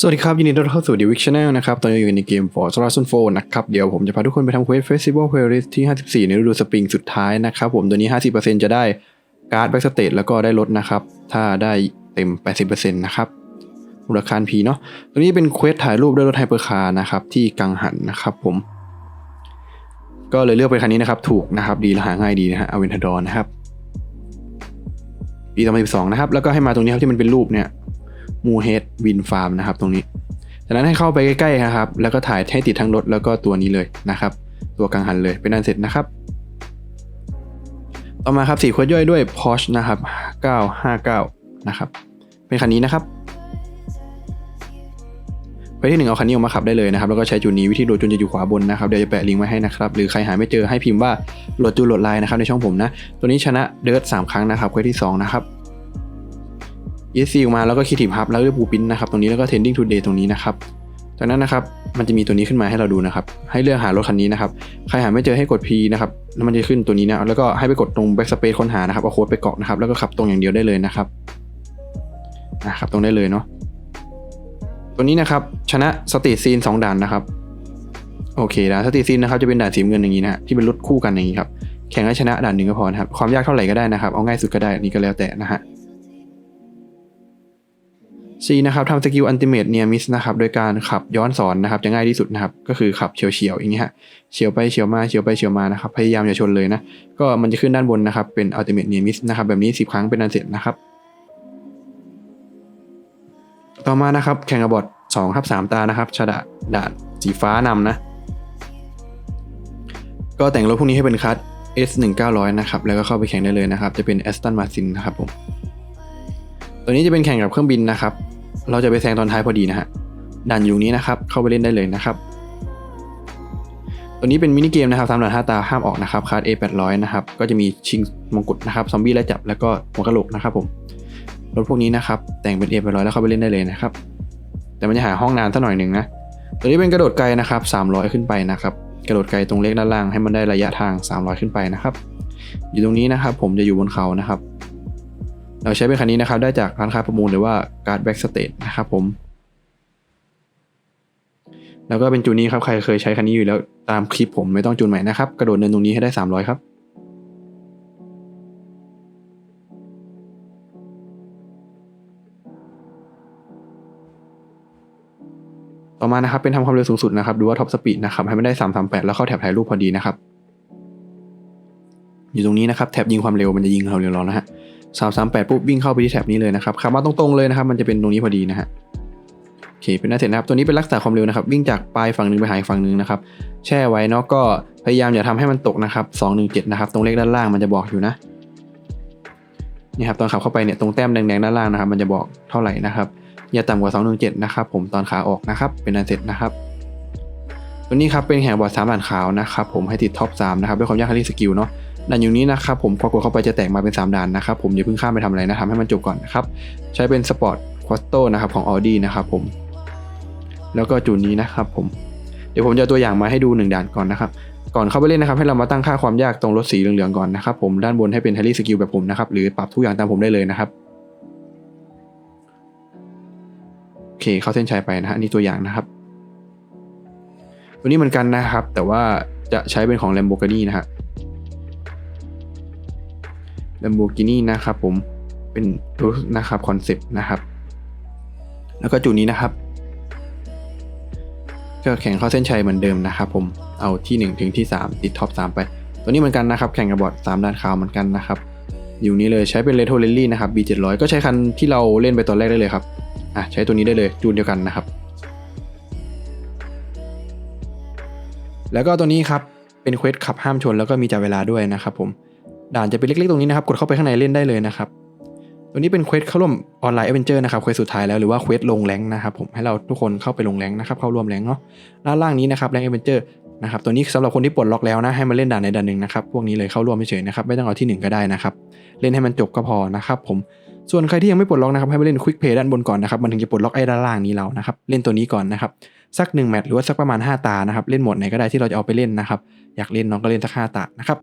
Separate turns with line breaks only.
สวัสดีครับ ยินดีต้อนรับเข้าสู่ The Wick Channel นะครับ ตอนนี้อยู่ในเกม For Horizon 4นะครับ เดี๋ยวผมจะพาทุกคนไปทำเควส Festival Playlist ที่ 54 ในฤดูสปริงสุดท้ายนะครับ ผมตัวนี้ 50%จะได้การ์ดแบ็กสเต e แล้วก็ได้ลดนะครับ ถ้าได้เต็ม 80%นะครับมูลค่าพีเนาะตัวนี้เป็นเควสถ่ายรูปด้วยรถไฮเปอร์คาร์นะครับ ที่กังหันนะครับผม ก็เลยเลือกเป็นคันนี้นะครับ ถูกนะครับ ดีและหาง่ายดีนะฮะอเวนทดอร์นะครับปี2012นะครับ แล้วก็ให้มาตรงนี้ครับที่มันเป็นรูปเนี่ย มูเฮดวินฟาร์มนะครับ ตรงนี้จากนั้นให้เข้าไปใกล้ๆนะครับ แล้วก็ถ่ายให้ติดทั้งรถแล้วก็ตัวนี้เลยนะครับ ตัวกังหันเลยเป็นอันเสร็จนะครับ ต่อมาครับสีขวดย่อยด้วย Porsche นะครับ 959 นะครับ เป็นคันนี้นะครับไปที่หนึ่งเอาคันนี้ออกมาขับได้เลยนะครับ แล้วก็ใช้จุดนี้วิธีโหลดจูนจะอยู่ขวาบนนะครับ เดี๋ยวจะแปะลิงก์ไว้ให้นะครับ หรือใครหาไม่เจอให้พิมพ์ว่าโหลดจูนโหลดไลน์นะครับในช่องผมนะ ตัวนี้ชนะเดิร์ดสามครั้งนะครับเควสที่สองนะครับ ESC ออกมาแล้วก็คิดถิบฮับแล้วก็ปูปิ้นนะครับตรงนี้แล้วก็ Trending Today ตรงนี้นะครับจากนั้นนะครับมันจะมีตัวนี้ขึ้นมาให้เราดูนะครับ ให้เลือกหารถคันนี้นะครับ ใครหาไม่เจอให้กด P นะครับแล้วมันจะขึ้นตัวนี้นะแล้วก็ให้ไปกดตรง Backspace ค้นหานะครับเอาโค้ดไปกรอกนะครับแล้วก็ขับตรงอย่างเดียวได้เลยนะครับนะครับตรงได้เลยเนาะตัวนี้นะครับชนะสตรีซีนสองด่านนะครับโอเคด่านสตรีซีนนะครับจะเป็นด่านสีเงินอย่างนี้นะฮะที่เป็นรถคู่กันอย่างนี้ครับแข่งให้ชนะด่านหนึ่งก็พอนะครับความยากเท่าไหร่ก็ได้นะครับเอาง่ายสุดก็ได้นี่ก็แล้วแต่นะฮะ C นะครับทำสกิลอันติเม e เนียมิสนะครับโดยการขับย้อนสอนนะครับจะง่ายที่สุดนะครับก็คือขับเฉียวเฉียวๆอย่างนี้ฮะเฉียวไปเฉียวมาเฉียวไปเฉียวมานะครับพยายามอย่าชนเลยนะก็มันจะขึ้นด้านบนนะครับเป็นอัลติเม e เนียมิสนะครับแบบนี้ 10 ครั้งเป็นอันเสร็จนะครับต่อมานะครับแข่งกับบอท2ครับ3ตานะครับชาดะด่านสีฟ้านำนะก็แต่งรถพวกนี้ให้เป็นคัส S 1 9 0 0 นะครับแล้วก็เข้าไปแข่งได้เลยนะครับจะเป็น Aston Martin นะครับผมตัวนี้จะเป็นแข่งกับเครื่องบินนะครับ เราจะไปแซงตอนท้ายพอดีนะฮะด่านอยู่นี้นะครับ เข้าไปเล่นได้เลยนะครับ ตัวนี้เป็นมินิเกมนะครับสามด่านห้าตาห้ามออกนะครับคาร์ด A 8 0 0นะครับ ก็จะมีชิงมงกุฎนะครับซอมบี้ไล่จับแล้วก็หัวกะโหลกนะครับผมรถพวกนี้นะครับ แต่งเป็น A 8 0 0แล้วเข้าไปเล่นได้เลยนะครับ แต่มันจะหาห้องนานสักหน่อยหนึ่งนะ ตัวนี้เป็นกระโดดไกลนะครับ 300 ขึ้นไปนะครับ กระโดดไกลตรงเลขด้านล่างให้มันได้ระยะทาง 300 ขึ้นไปนะครับ อยู่ตรงนี้นะครับ ผมจะอยู่บนเขานะครับ เราใช้เป็นคันนี้นะครับ ได้จากร้านค้าประมูลหรือว่าการ์ดแบ็กสเตทนะครับผม แล้วก็เป็นจูนนี้ครับ ใครเคยใช้คันนี้อยู่แล้วตามคลิปผมไม่ต้องจูนใหม่นะครับ กระโดดเนินตรงนี้ให้ได้ 300 ครับต่อมานะครับเป็นทำความเร็วสูงสุดนะครับดูว่าท็อปสปีดนะครับให้มันได้ 338 แล้วเข้าแถบถ่ายรูปพอดีนะครับ อยู่ตรงนี้นะครับแถบยิงความเร็วมันจะยิงเราเร็วๆนะฮะ สามสามแปดปุ๊บวิ่งเข้าไปที่แถบนี้เลยนะครับขับมาตรงๆเลยนะครับ มันจะเป็นตรงนี้พอดีนะฮะโอเคเป็นหน้าเสร็จนะครับตัวนี้เป็นรักษาความเร็วนะครับวิ่งจากปลายฝั่งหนึ่งไปหาอีกฝั่งหนึ่งนะครับแช่ไว้เนาะก็พยายามอย่าทำให้มันตกนะครับสองหนึ่งเจ็ดนะครับตรงเลขด้านล่างมันจะบอกอยู่นะนี่ครับตอนขับเข้าไปเนี่ยตรงแต้มแดงๆด้านล่างนะครับ มันจะบอกเท่าไหร่นะครับอย่าต่ำกว่า217นะครับผมตอนขาออกนะครับเป็นอันเสร็จนะครับตัวนี้ครับเป็นแข่งบอร์ดสามด่านขาวนะครับผมให้ติดท็อป3นะครับด้วยความยากที่สกิลเนาะ ด่านอยู่นี้นะครับผมพอกดเข้าไปจะแตกมาเป็น 3ด่านนะครับผมอย่าเพิ่งข้ามไปทำอะไรนะทำให้มันจบก่อนนะครับใช้เป็นสปอร์ตควอสโตนะครับของ Audi นะครับผมแล้วก็จูนนี้นะครับผมเดี๋ยวผมจะตัวอย่างมาให้ดู 1 ด่านก่อนนะครับก่อนเข้าไปเล่นนะครับให้เรามาตั้งค่าความยากตรงรถสีเหลืองๆก่อนนะครับผมด้านบนให้เป็น Harry Skill แบบผมนะครับหรือปรับทุกอย่างตามผมได้เลยนะครับโอเคเข้าเส้นชัยไปนะฮะนี่ตัวอย่างนะครับตัวนี้เหมือนกันนะครับ แต่ว่าจะใช้เป็นของ Lamborghini นะฮะ Lamborghini นะครับผมเป็นรถนะครับคอนเซปต์นะครับ แล้วก็จุดนี้นะครับก็แข่งเข้าเส้นชัยเหมือนเดิมนะครับ ผมเอาที่ 1 ถึงที่ 3 ติดท็อป 3 ไป ตัวนี้เหมือนกันนะครับ แข่งกับบอร์ด3ด้านขาวเหมือนกันนะครับ อยู่นี้เลยใช้เป็น r e t r o r a l l y นะครับ B700 ก็ใช้คันที่เราเล่นไปตอนแรกได้เลยครับอะใช้ตัวนี้ได้เลยจูนเดียวกันนะครับ แล้วก็ตัวนี้ครับเป็นเควสขับห้ามชนแล้วก็มีจับเวลาด้วยนะครับผม ด่านจะเป็นเล็กๆตรงนี้นะครับกดเข้าไปข้างในเล่นได้เลยนะครับตัวนี้เป็นเควสเข้าร่วมออนไลน์เอเวนเจอร์นะครับเควสสุดท้ายแล้วหรือว่าเควสลงแรงนะครับผมให้เราทุกคนเข้าไปลงแรงนะครับเข้าร่วมแรงเนาะด้านล่างนี้นะครับแรงเอเวนเจอร์นะครับตัวนี้สำหรับคนที่ปลดล็อกแล้วนะให้มาเล่นด่านในด่านหนึ่งนะครับพวกนี้เลยเข้าร่วมเฉยๆนะครับไม่ต้องเอาที่หนึ่งก็ได้นะครับเล่นให้มันจบก็พอนะครับผมส่วนใครที่ยังไม่ปลดล็อกนะครับให้มาเล่นควิกเพย์ด้านบนก่อนนะครับมันถึงจะปลดล็อกไอ้ด้านล่างนี้เรานะครับเล่นตัวนี้ก่อนนะครับสัก1แมตช์หรือว่าสักประมาณ 5 ตานะครับเล่นหมดไหนก็ได้ที่เราจะเอาไปเล่นนะครับอยากเล่นน้องก็เล่นสัก5ตานะครับ